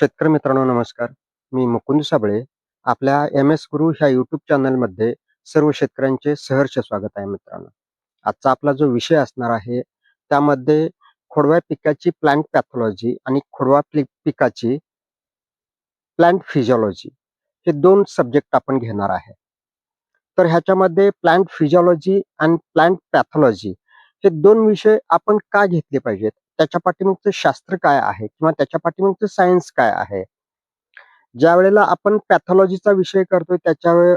शेतकरी मित्रांनो नमस्कार. मी मुकुंद साबळे. आपल्या एम एस गुरु ह्या युट्यूब चॅनलमध्ये सर्व शेतकऱ्यांचे सहर्ष स्वागत आहे मित्रांनो. आजचा आपला जो विषय असणार आहे त्यामध्ये खोडव्या पिकाची प्लांट पॅथॉलॉजी आणि खोडवा पिकाची प्लांट फिजिओलॉजी हे दोन सब्जेक्ट आपण घेणार आहे. तर ह्याच्यामध्ये प्लांट फिजिओलॉजी आणि प्लांट पॅथॉलॉजी हे दोन विषय आपण का घेतले पाहिजेत? त्याच्या पाठीमागचं शास्त्र काय आहे? किंवा त्याच्या पाठीमागचं सायन्स काय आहे? ज्या वेळेला आपण पॅथॉलॉजीचा विषय करतोय त्याच्या वेळे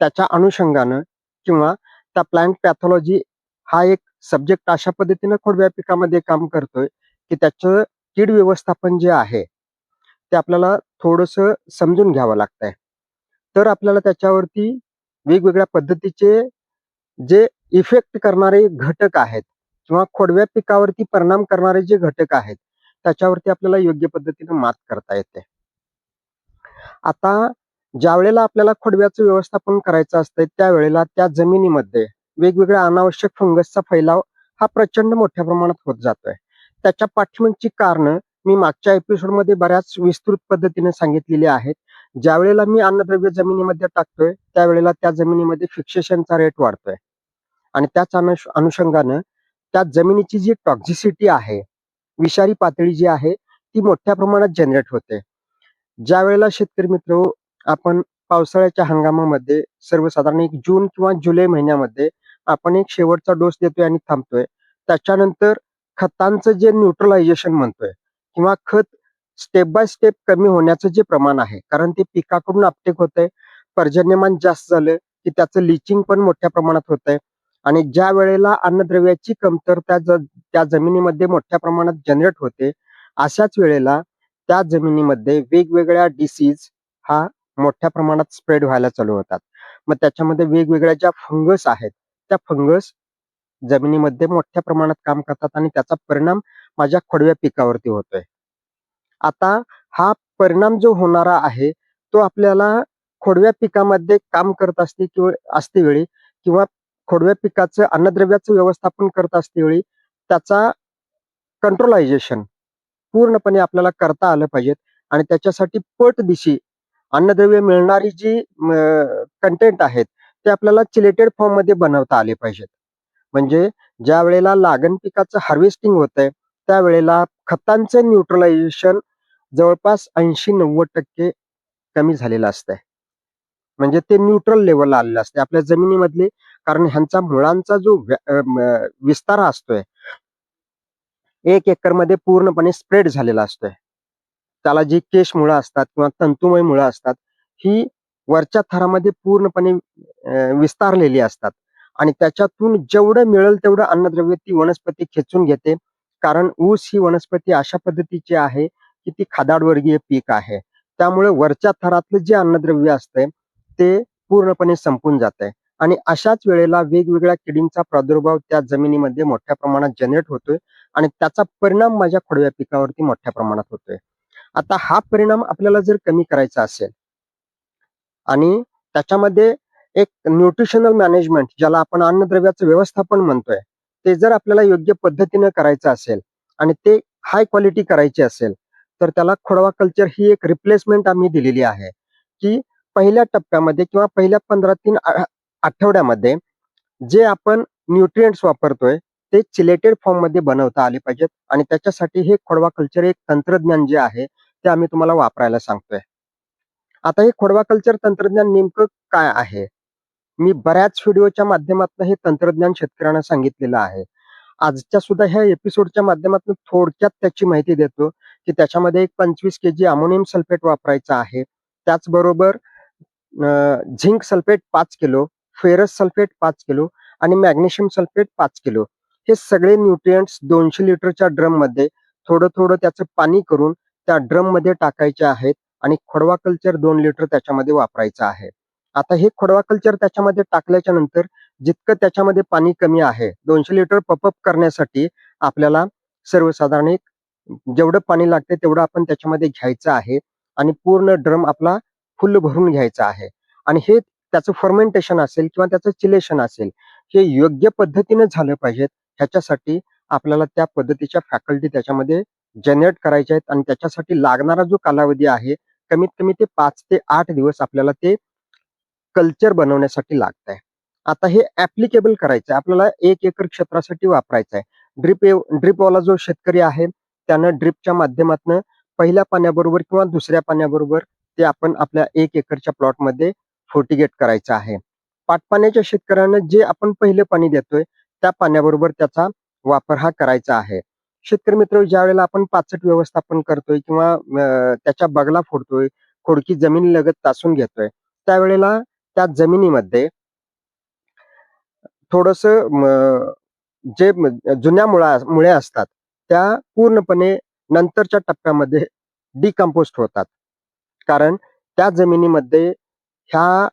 त्याच्या अनुषंगानं किंवा त्या प्लांट पॅथॉलॉजी हा एक सब्जेक्ट अशा पद्धतीनं खोडव्या पिकामध्ये काम करतोय की त्याचं कीड व्यवस्थापन जे आहे ते आपल्याला थोडस समजून घ्यावं लागतंय. तर आपल्याला त्याच्यावरती वेगवेगळ्या पद्धतीचे जे इफेक्ट करणारे घटक आहेत. किंवा खोडव्या पिकावरती परिणाम करणारे जे घटक आहेत त्याच्यावरती आपल्याला योग्य पद्धतीने मात करता येते. आता ज्या वेळेला आपल्याला खोडव्याचं व्यवस्थापन करायचं असतंय त्यावेळेला त्या जमिनीमध्ये वेगवेगळ्या अनावश्यक फंगसचा फैलाव हा प्रचंड मोठ्या प्रमाणात होत जातोय. त्याच्या पाठीमागची कारण मी मागच्या एपिसोडमध्ये बऱ्याच विस्तृत पद्धतीने सांगितलेली आहेत. ज्या वेळेला मी अन्नद्रव्य जमिनीमध्ये टाकतोय त्यावेळेला त्या जमिनीमध्ये फिक्सेशनचा रेट वाढतोय. आणि त्याच अनुष अनुषंगानं त्या जमिनीची जी टॉक्झिसिटी आहे विषारी पातळी जी आहे ती मोठ्या प्रमाणात जनरेट होते. ज्या वेळेला शेतकरी मित्र आपण पावसाळ्याच्या हंगामामध्ये सर्वसाधारण एक जून किंवा जुलै महिन्यामध्ये आपण एक शेवटचा डोस देतोय आणि थांबतोय त्याच्यानंतर खतांचं जे न्यूट्रलायझेशन म्हणतोय किंवा खत स्टेप बाय स्टेप कमी होण्याचं जे प्रमाण आहे कारण ते पिकाकडून अपटेक होतंय पर्जन्यमान जास्त झालं की त्याचं लिचिंग पण मोठ्या प्रमाणात होत आहे आणि ज्या वेळेला अन्नद्रव्याची कमतरता ज- त्या जमिनीमध्ये मोठ्या प्रमाणात जनरेट होते अशाच वेळेला त्या जमिनीमध्ये वेगवेगळ्या डिसीज हा मोठ्या प्रमाणात स्प्रेड व्हायला चालू होतात. मग त्याच्यामध्ये वेगवेगळ्या ज्या फंगस आहेत त्या फंगस जमिनीमध्ये मोठ्या प्रमाणात काम करतात आणि त्याचा परिणाम माझ्या खोडव्या पिकावरती होतोय. आता हा परिणाम जो होणारा आहे तो आपल्याला खोडव्या पिकामध्ये काम करत असते किंवा असते वेळी किंवा खोडव्या पिकाचं अन्नद्रव्याचं व्यवस्थापन करत असतेवेळी त्याचा कंट्रोलायझेशन पूर्णपणे आपल्याला करता आलं पाहिजेत आणि त्याच्यासाठी पट दिशी अन्नद्रव्य मिळणारी जी कंटेंट आहेत ते आपल्याला चिलेटेड फॉर्ममध्ये बनवता आले पाहिजेत. म्हणजे ज्या वेळेला लागण पिकाचं हार्वेस्टिंग होत आहे त्यावेळेला खतांचं न्यूट्रलायझेशन जवळपास ऐंशी नव्वद टक्के कमी झालेलं असतंय. म्हणजे ते न्यूट्रल लेवलला आलेलं असते आपल्या जमिनीमधले कारण ह्यांचा मुळांचा जो विस्तार असतोय एक एकरमध्ये पूर्णपणे स्प्रेड झालेला असतोय. त्याला जी केश मुळं असतात किंवा तंतुमय मुळं असतात ही वरच्या थरामध्ये पूर्णपणे विस्तारलेली असतात. आणि त्याच्यातून जेवढं मिळेल तेवढं अन्नद्रव्य ती वनस्पती खेचून घेते. कारण ऊस ही वनस्पती अशा पद्धतीची आहे की ती खादाडवर्गीय पीक आहे. त्यामुळे वरच्या थरातलं जे अन्नद्रव्य असतंय ते पूर्णपणे संपून जात आहे आणि अशाच वेळेला वेगवेगळ्या किडींचा प्रादुर्भाव त्या जमिनीमध्ये मोठ्या प्रमाणात जनरेट होतोय आणि त्याचा परिणाम माझ्या खोडव्या पिकावरती मोठ्या प्रमाणात होतोय. आता हा परिणाम आपल्याला जर कमी करायचा असेल आणि त्याच्यामध्ये एक न्यूट्रिशनल मॅनेजमेंट ज्याला आपण अन्नद्रव्याचं व्यवस्थापन म्हणतोय ते जर आपल्याला योग्य पद्धतीने करायचं असेल आणि ते हाय क्वालिटी करायची असेल तर त्याला खोडवा कल्चर ही एक रिप्लेसमेंट आम्ही दिलेली आहे. की पहिल्या टप्प्यामध्ये किंवा पहिल्या पंधरा तीन आठवड्यामध्ये जे आपण न्यूट्रिएंट्स वापरतोय ते चिलेटेड फॉर्ममध्ये बनवता आले पाहिजेत. आणि त्याच्यासाठी हे खोडवा कल्चर एक तंत्रज्ञान जे आहे ते आम्ही तुम्हाला वापरायला सांगतोय. आता हे खोडवा कल्चर तंत्रज्ञान नेमकं काय आहे? मी बऱ्याच व्हिडिओच्या माध्यमातून हे तंत्रज्ञान शेतकऱ्यांना सांगितलेलं आहे. आजच्या सुद्धा ह्या एपिसोडच्या माध्यमातून थोडक्यात त्याची माहिती देतो की त्याच्यामध्ये एक पंचवीस के जी अमोनियम सल्फेट वापरायचं आहे. त्याचबरोबर झिंक सल्फेट पाच किलो फेरस सल्फेट पाच किलो आणि मॅग्नेशियम सल्फेट पाच किलो. हे सगळे न्यूट्रियंट्स दोनशे लिटरच्या ड्रममध्ये थोडं थोडं त्याचं पाणी करून त्या ड्रममध्ये टाकायचे आहेत आणि खोडवा कल्चर दोन लिटर त्याच्यामध्ये वापरायचं आहे. आता हे खोडवा कल्चर त्याच्यामध्ये टाकल्याच्या नंतर जितकं त्याच्यामध्ये पाणी कमी आहे दोनशे लिटर पपअप करण्यासाठी आपल्याला सर्वसाधारण एक जेवढं पाणी लागते तेवढं आपण त्याच्यामध्ये घ्यायचं आहे आणि पूर्ण ड्रम आपला फुल भरून घ्यायचा आहे. आणि हे त्याचं फर्मेंटेशन असेल किंवा त्याचं चिलेशन असेल हे योग्य पद्धतीने झालं पाहिजेत. ह्याच्यासाठी आपल्याला त्या पद्धतीच्या फॅकल्टी त्याच्यामध्ये जनरेट करायच्या आहेत आणि त्याच्यासाठी लागणारा जो कालावधी आहे कमीत कमी ते पाच ते आठ दिवस आपल्याला ते कल्चर बनवण्यासाठी लागत आहे आता हे ऍप्लिकेबल करायचं आहे आपल्याला एक एकर क्षेत्रासाठी वापरायचं आहे. ड्रिप ड्रिपवाला जो शेतकरी आहे त्यानं ड्रिपच्या माध्यमातून पहिल्या पाण्याबरोबर किंवा दुसऱ्या पाण्याबरोबर ते आपण आपल्या एक एकरच्या प्लॉटमध्ये फोर्टिगेट करायचं आहे. पाटपाण्याच्या शेतकऱ्यांना जे आपण पहिले पाणी देतोय त्या पाण्याबरोबर त्याचा वापर हा करायचा आहे. शेतकरी मित्र ज्या वेळेला आपण पाचट व्यवस्थापन करतोय किंवा त्याच्या बगला फोडतोय खोडकी जमीन लगत तासून घेतोय त्यावेळेला त्या जमिनीमध्ये थोडस जे जुन्या मुळा मुळे असतात त्या पूर्णपणे नंतरच्या टप्प्यामध्ये डिकम्पोस्ट होतात. कारण त्या जमिनीमध्ये ह्या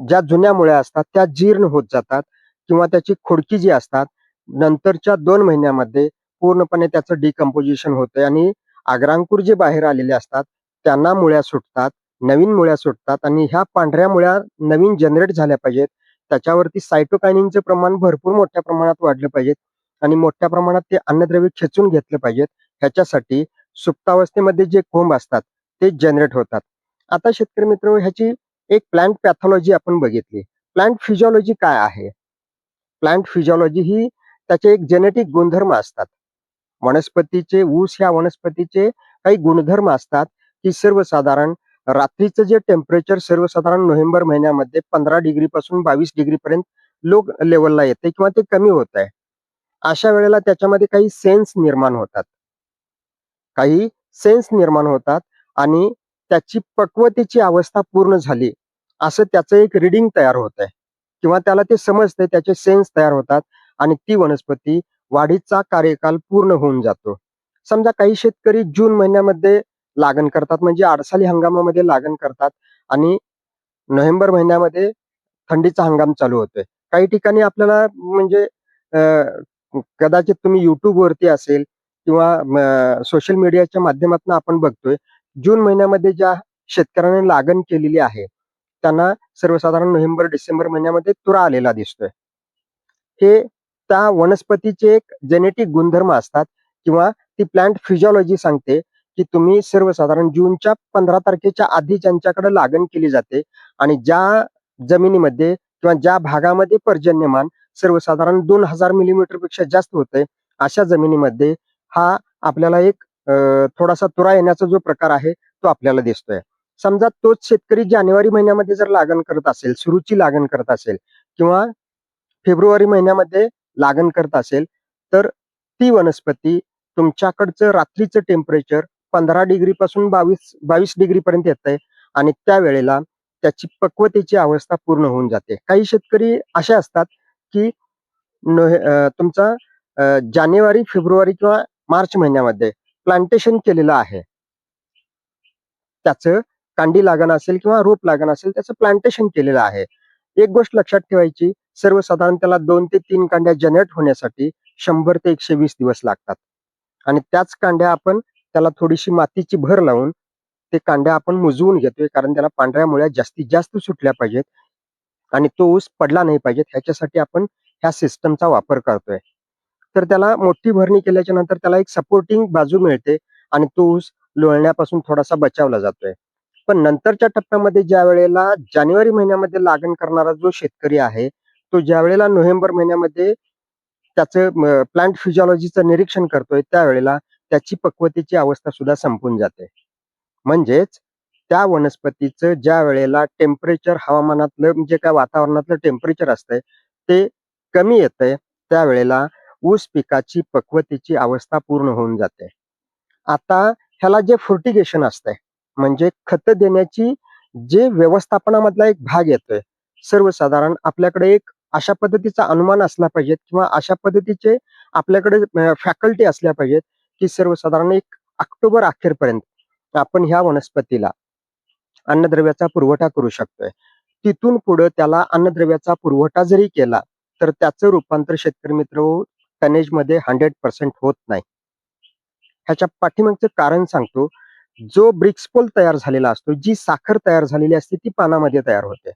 ज्या जुन्या मुळ्या असतात त्या जीर्ण होत जातात किंवा त्याची खोडकी जी असतात नंतरच्या दोन महिन्यामध्ये पूर्णपणे त्याचं डिकम्पोजिशन होतंय आणि आग्रांकूर जे बाहेर आलेले असतात त्यांना मुळ्या सुटतात नवीन मुळ्या सुटतात आणि ह्या पांढऱ्या मुळ्या नवीन जनरेट झाल्या पाहिजेत. त्याच्यावरती सायटोकायनिनचं प्रमाण भरपूर मोठ्या प्रमाणात वाढलं पाहिजेत आणि मोठ्या प्रमाणात ते अन्नद्रव्य खेचून घेतलं पाहिजेत. ह्याच्यासाठी सुप्तावस्थेमध्ये जे कोंब असतात ते जनरेट होतात. आता शेतकरी मित्र ह्याची एक प्लांट पॅथॉलॉजी आपण बघितली. प्लांट फिजिओलॉजी काय आहे? प्लांट फिजिओलॉजी ही त्याचे एक जेनेटिक गुणधर्म असतात. वनस्पतीचे ऊस ह्या वनस्पतीचे काही गुणधर्म असतात की सर्वसाधारण रात्रीचं जे टेम्परेचर सर्वसाधारण नोव्हेंबर महिन्यामध्ये पंधरा डिग्री पासून बावीस डिग्री पर्यंत लो लेवलला येते किंवा ते कमी होत आहे. अशा वेळेला त्याच्यामध्ये काही सेन्स निर्माण होतात. काही सेन्स निर्माण होतात आणि त्याची पक्वतेची अवस्था पूर्ण झाली. असं त्याचं एक रिडिंग तयार होत आहे किंवा त्याला ते समजते त्याचे सेन्स तयार होतात आणि ती वनस्पती वाढीचा कार्यकाल पूर्ण होऊन जातो. समजा काही शेतकरी जून महिन्यामध्ये लागण करतात म्हणजे आडसाली हंगामामध्ये लागण करतात आणि नोव्हेंबर महिन्यामध्ये थंडीचा हंगाम चालू होतोय. काही ठिकाणी आपल्याला म्हणजे कदाचित तुम्ही युट्यूबवरती असेल किंवा सोशल मीडियाच्या माध्यमातून आपण बघतोय जून महिन्यामध्ये ज्या शेतकऱ्यांनी लागण केलेली आहे त्यांना सर्वसाधारण नोव्हेंबर डिसेंबर महिन्यामध्ये तुरा आलेला दिसतोय. हे त्या वनस्पतीचे एक जेनेटिक गुणधर्म असतात किंवा ती प्लांट फिजिओलॉजी सांगते की तुम्ही सर्वसाधारण जूनच्या पंधरा तारखेच्या आधी ज्यांच्याकडे लागण केली जाते आणि ज्या जमिनीमध्ये किंवा ज्या भागामध्ये पर्जन्यमान सर्वसाधारण दोन हजार मिलीमीटरपेक्षा जास्त होते अशा जमिनीमध्ये हा आपल्याला एक थोडासा तुरा येण्याचा जो प्रकार आहे तो आपल्याला दिसतोय. समजा तोच शेतकरी जानेवारी महिन्यामध्ये जर लागण करत असेल सुरूची लागण करत असेल किंवा फेब्रुवारी महिन्यामध्ये लागण करत असेल तर ती वनस्पती तुमच्याकडचं रात्रीचं टेम्परेचर पंधरा डिग्री पासून बावीस बावीस डिग्री पर्यंत येत आहे आणि त्यावेळेला त्याची पक्वतेची अवस्था पूर्ण होऊन जाते. काही शेतकरी असे असतात की तुमचा जानेवारी फेब्रुवारी किंवा मार्च महिन्यामध्ये प्लांटेशन केलेलं आहे. त्याचं कांडी लागण असेल किंवा रोप लागण असेल त्याचं प्लांटेशन केलेलं आहे. एक गोष्ट लक्षात ठेवायची सर्वसाधारण त्याला दोन ते तीन कांड्या जनरेट होण्यासाठी शंभर ते एकशे वीस दिवस लागतात. आणि त्याच कांड्या आपण त्याला थोडीशी मातीची भर लावून ते कांड्या आपण मुजवून घेतोय कारण त्याला पांढऱ्या मुळ्या जास्तीत जास्त सुटल्या पाहिजेत. आणि तो ऊस पडला नाही पाहिजे ह्याच्यासाठी आपण ह्या सिस्टमचा वापर करतोय. तर त्याला मोठी भरणी केल्याच्यानंतर त्याला एक सपोर्टिंग बाजू मिळते आणि तो ऊस लोळण्यापासून थोडासा बचावला जातोय. पण नंतरच्या टप्प्यामध्ये ज्या वेळेला जानेवारी महिन्यामध्ये लागण करणारा जो शेतकरी आहे तो ज्या वेळेला नोव्हेंबर महिन्यामध्ये त्याचं प्लांट फिजिओलॉजीचं निरीक्षण करतोय त्यावेळेला त्याची पक्वतेची अवस्था सुद्धा संपून जाते. म्हणजेच त्या वनस्पतीचं ज्या वेळेला टेम्परेचर हवामानातलं म्हणजे काय वातावरणातलं टेम्परेचर असतंय ते कमी येतंय त्यावेळेला ऊस पिकाची पक्वतेची अवस्था पूर्ण होऊन जाते. आता ह्याला जे फुर्टिगेशन असतंय म्हणजे खत देण्याची जे व्यवस्थापनामधला एक भाग येतोय सर्वसाधारण आपल्याकडे एक अशा पद्धतीचा अनुमान असला पाहिजेत किंवा अशा पद्धतीचे आपल्याकडे फॅकल्टी असल्या पाहिजेत की सर्वसाधारण एक ऑक्टोबर अखेरपर्यंत आपण ह्या वनस्पतीला अन्नद्रव्याचा पुरवठा करू शकतोय. तिथून पुढे त्याला अन्नद्रव्याचा पुरवठा जरी केला तर त्याचं रूपांतर शेतकरी मित्र हो टनेजमध्ये हंड्रेड पर्सेंट होत नाही. ह्याच्या पाठीमागचं कारण सांगतो जो ब्रिक्सपोल तयार झालेला असतो जी साखर तयार झालेली असते ती पानामध्ये तयार होते.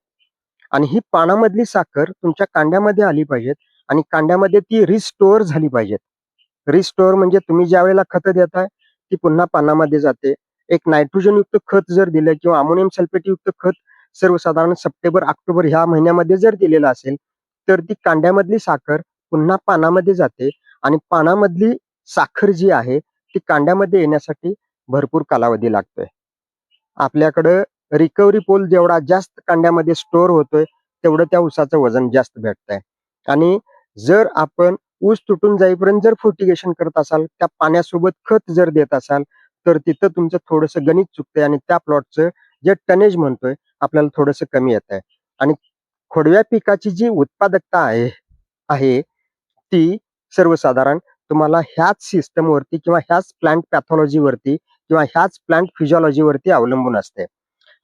आणि ही पानामधली साखर तुमच्या कांड्यामध्ये आली पाहिजेत आणि कांड्यामध्ये ती रिस्टोअर झाली पाहिजेत. रिस्टोअर म्हणजे तुम्ही ज्या वेळेला खतं देताय ती पुन्हा पानामध्ये जाते. एक नायट्रोजन युक्त खत जर दिलं किंवा अमोनियम सल्फेट युक्त खत सर्वसाधारण सप्टेंबर ऑक्टोबर ह्या महिन्यामध्ये जर दिलेलं असेल तर ती कांड्यामधली साखर पुन्हा पानामध्ये जाते आणि पानामधली साखर जी आहे ती कांड्यामध्ये येण्यासाठी भरपूर कालावधी लागतोय. आपल्याकडं रिकव्हरी पोल जेवढा जास्त कांड्यामध्ये स्टोअर होतोय तेवढं त्या ऊसाचं वजन जास्त भेटतंय. आणि जर आपण ऊस तुटून जाईपर्यंत जर फोर्टिगेशन करत असाल त्या पाण्यासोबत खत जर देत असाल तर तिथं तुमचं थोडंसं गणित चुकतंय आणि त्या प्लॉटचं जे टनेज म्हणतोय आपल्याला थोडंसं कमी येत आहे आणि खोडव्या पिकाची जी उत्पादकता आहे आहे ती सर्वसाधारण तुम्हाला ह्याच सिस्टमवरती किंवा ह्याच प्लांट पॅथॉलॉजीवरती किंवा ह्याच प्लांट फिजिओलॉजीवरती अवलंबून असते.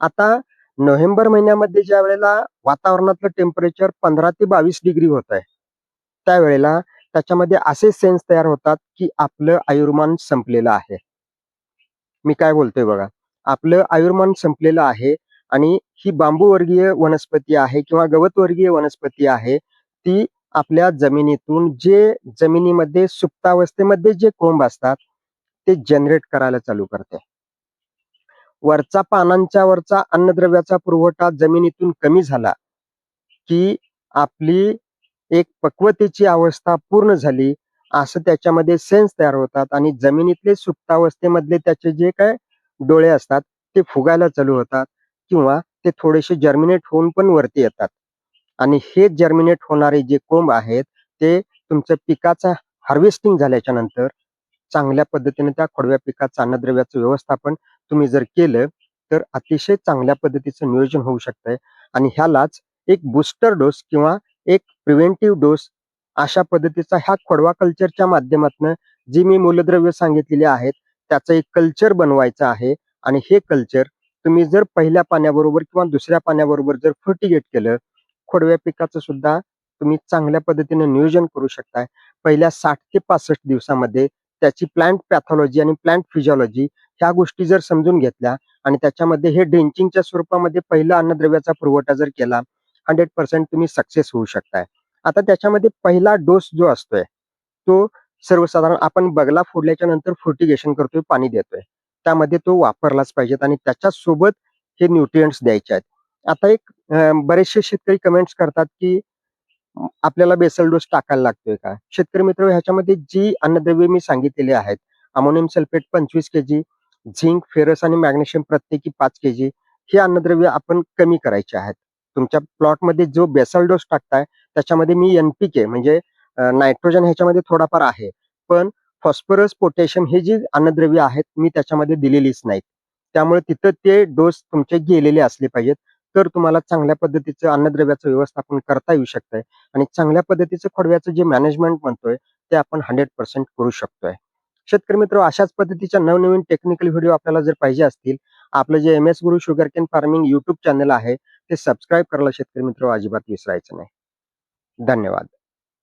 आता नोव्हेंबर महिन्यामध्ये ज्या वेळेला वातावरणातलं टेम्परेचर पंधरा ते बावीस डिग्री होत आहे त्यावेळेला त्याच्यामध्ये असे सेन्स तयार होतात की आपलं आयुर्मान संपलेलं आहे. मी काय बोलतोय बघा आपलं आयुर्मान संपलेलं आहे आणि ही बांबू वर्गीय वनस्पती आहे किंवा गवत वर्गीय वनस्पती आहे ती आपल्या जमिनीतून जे जमिनीमध्ये सुप्तावस्थेमध्ये जे कोंब असतात ते जनरेट करायला चालू करते. वरचा पानांच्या वरचा अन्नद्रव्याचा पुरवठा जमिनीतून कमी झाला की आपली एक पक्वतेची अवस्था पूर्ण झाली असं त्याच्यामध्ये सेन्स तयार होतात आणि जमिनीतले सुप्तावस्थेमधले त्याचे जे काय डोळे असतात ते फुगायला चालू होतात किंवा ते थोडेसे जर्मिनेट होऊन पण वरती येतात. आणि हे जर्मिनेट होणारे जे कोंब आहेत ते तुमच्या पिकाचा हार्वेस्टिंग झाल्याच्यानंतर चांगल्या पद्धतीने त्या खोडव्या पिकाचं अन्नद्रव्याचं व्यवस्थापन तुम्ही जर केलं तर अतिशय चांगल्या पद्धतीचं नियोजन होऊ शकतंय. आणि ह्यालाच एक बुस्टर डोस किंवा एक प्रिव्हेंटिव्ह डोस अशा पद्धतीचा ह्या खोडवा कल्चरच्या माध्यमातून जी मी मूलद्रव्य सांगितलेली आहेत त्याचं एक कल्चर बनवायचं आहे. आणि हे कल्चर तुम्ही जर पहिल्या पाण्याबरोबर किंवा दुसऱ्या पाण्याबरोबर जर फर्टिगेट केलं खोडव्या पिकाचं सुद्धा तुम्ही चांगल्या पद्धतीने नियोजन करू शकताय. पहिल्या साठ ते पासष्ट दिवसामध्ये त्याची प्लांट पॅथॉलॉजी आणि प्लांट फिजिओलॉजी ह्या गोष्टी जर समजून घेतल्या आणि त्याच्यामध्ये हे ड्रेंचिंगच्या स्वरूपामध्ये पहिला अन्नद्रव्याचा पुरवठा जर केला हंड्रेड पर्सेंट तुम्ही सक्सेस होऊ शकताय. आता त्याच्यामध्ये पहिला डोस जो असतोय तो सर्वसाधारण आपण बगला फोडल्याच्या नंतर फुर्टिगेशन करतोय पाणी देतोय. त्यामध्ये तो वापरलाच पाहिजेत आणि त्याच्यासोबत हे न्यूट्रियंट्स द्यायचे आहेत. आता एक बरेचसे शेतकरी कमेंट्स करतात की आपल्याला बेसल डोस टाकायला लागतोय का? शेतकरी मित्र ह्याच्यामध्ये जी अन्नद्रव्य मी सांगितलेली आहेत अमोनियम सल्फेट पंचवीस केजी झिंक फेरस आणि मॅग्नेशियम प्रत्येकी पाच केजी हे अन्नद्रव्य आपण कमी करायचे आहेत. तुमच्या प्लॉटमध्ये जो बेसल डोस टाकताय त्याच्यामध्ये मी एनपीके म्हणजे नायट्रोजन ह्याच्यामध्ये थोडाफार आहे. पण फॉस्फरस पोटॅशियम हे जी अन्नद्रव्य आहेत मी त्याच्यामध्ये दिलेलीच नाहीत. त्यामुळे तिथं ते डोस तुमचे गेलेले असले पाहिजेत. तर तुम्हाला चांगल्या पद्धतीचं अन्नद्रव्याचं व्यवस्थापन करता येऊ शकतंय. आणि चांगल्या पद्धतीचं खोडव्याचं जे मॅनेजमेंट म्हणतोय ते आपण हंड्रेड पर्सेंट करू शकतोय. शेतकरी मित्र अशाच पद्धतीच्या नवनवीन टेक्निकल व्हिडिओ आपल्याला जर पाहिजे असतील आपलं जे M S Guru sugar cane farming YouTube channel आहे ते सबस्क्राईब करायला शेतकरी मित्र अजिबात विसरायचं नाही. धन्यवाद.